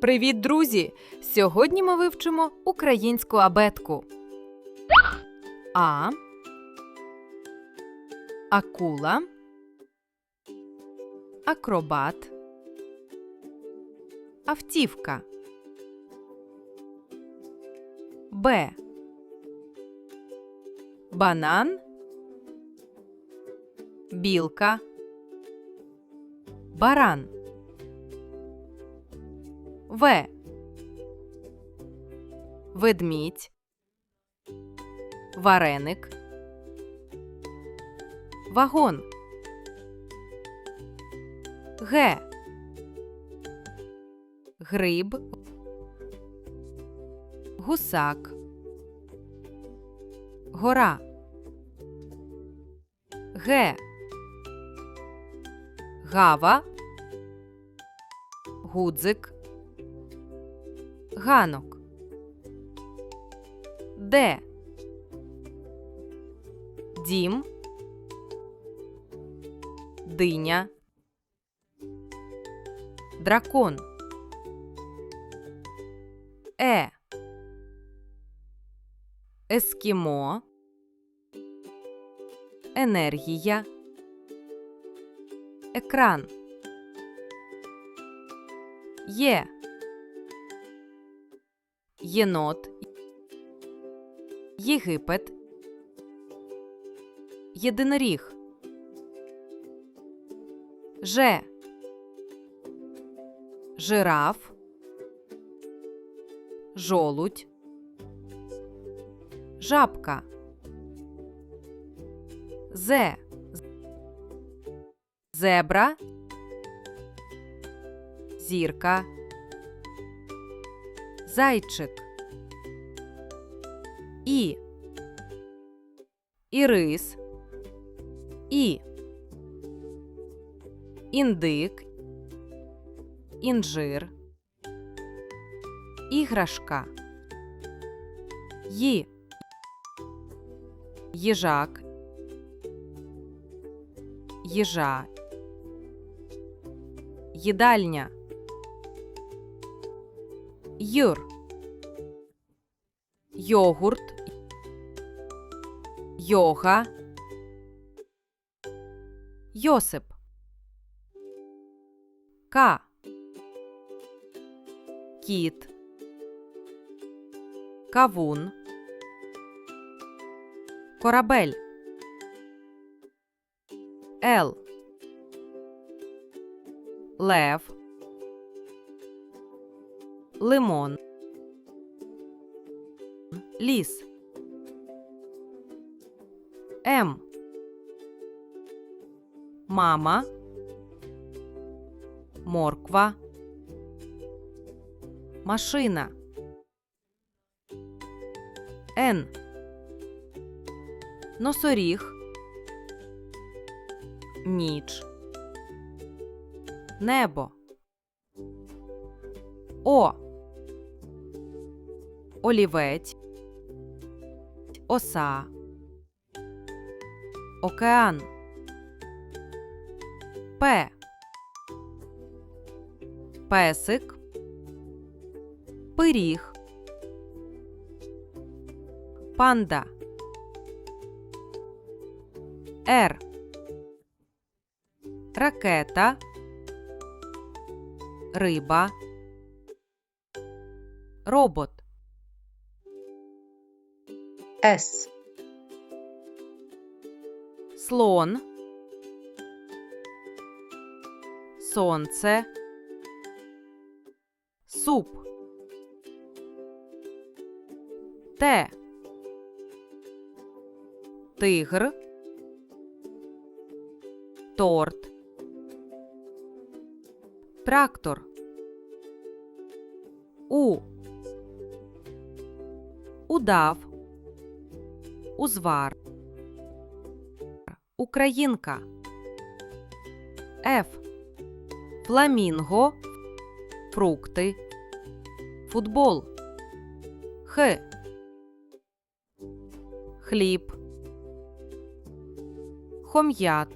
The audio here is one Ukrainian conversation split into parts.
Привіт, друзі! Сьогодні ми вивчимо українську абетку. А. Акула. Акробат. Автівка. Б. Банан. Білка. Баран. В. Ведмідь. Вареник. Вагон. Г. Гриб. Гусак. Гора. Г. Гава. Гудзик. Ганок. Де? Дім. Диня. Дракон. Е. Ескімо. Енергія. Екран. Є. Єнот. Єгипет. Єдиноріг. Ж. Жираф. Жолудь. Жабка. Зе. Зебра. Зірка. Зайчик. І. Ірис. І. Індик. Інжир. Іграшка. Ї. Їжак. Їжа. Їдальня. Юр. Йогурт. Йога. Йосип. К. Кіт. Кавун. Корабель. Л. Лев. Лимон. Ліс. М. Мама. Морква. Машина. Н. Носоріг. Ніч. Небо. О. Олівець. Оса. Океан. П. Песик. Пиріг. Панда. Р. Ракета. Риба. Робот. С. Слон. Сонце. Суп. Т. Тигр. Торт. Трактор. У. Удав. Узвар. Українка. Ф. Фламінго. Фрукти. Футбол. Х. Хліб. Хом'як.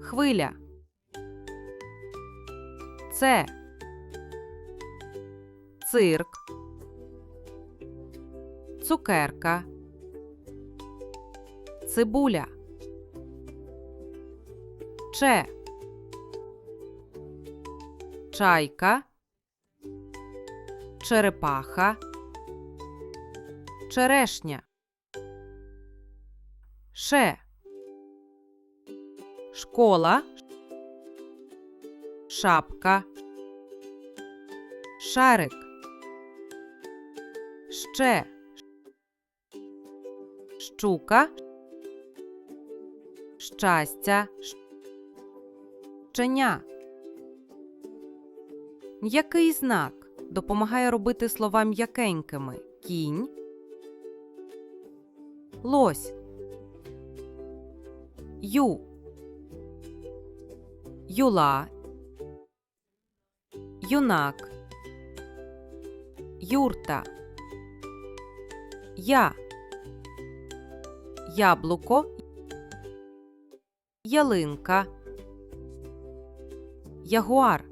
Хвиля. Це цирк, цукерка, цибуля, че, чайка, черепаха, черешня, ше, школа, шапка, шарик, ще, щука, щастя, щеня. Який знак допомагає робити слова м'якенькими? Кінь, лось, ю, юла, юнак, юрта, я, яблуко, ялинка, ягуар.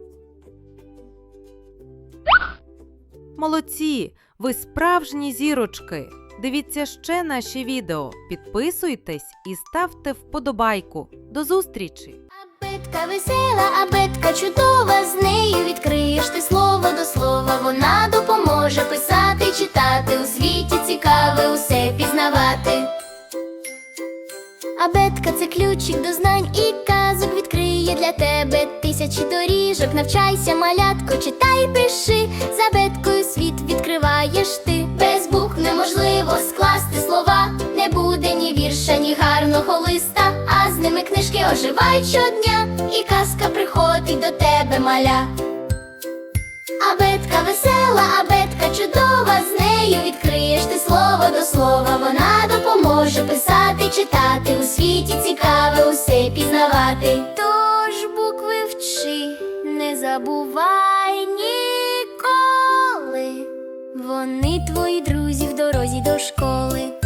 Молодці! Ви справжні зірочки! Дивіться ще наші відео, підписуйтесь і ставте вподобайку. До зустрічі! Абетка весела, абетка чудова, з нею відкриєш ти слово до слова. Вона Абетка це ключик до знань і казок відкриє для тебе тисячі доріжок. Навчайся, малятко, читай, пиши. З абеткою світ відкриваєш ти. Без букв неможливо скласти слова. Не буде ні вірша, ні гарного листа. А з ними книжки оживають щодня, і казка приходить до тебе, маля. Абетка весела, абетка чудова, з нею відкриєш ти слово до слова. Вона допоможе писати, читати, у світі цікаве усе пізнавати. Тож букви вчи, не забувай ніколи. Вони твої друзі в дорозі до школи.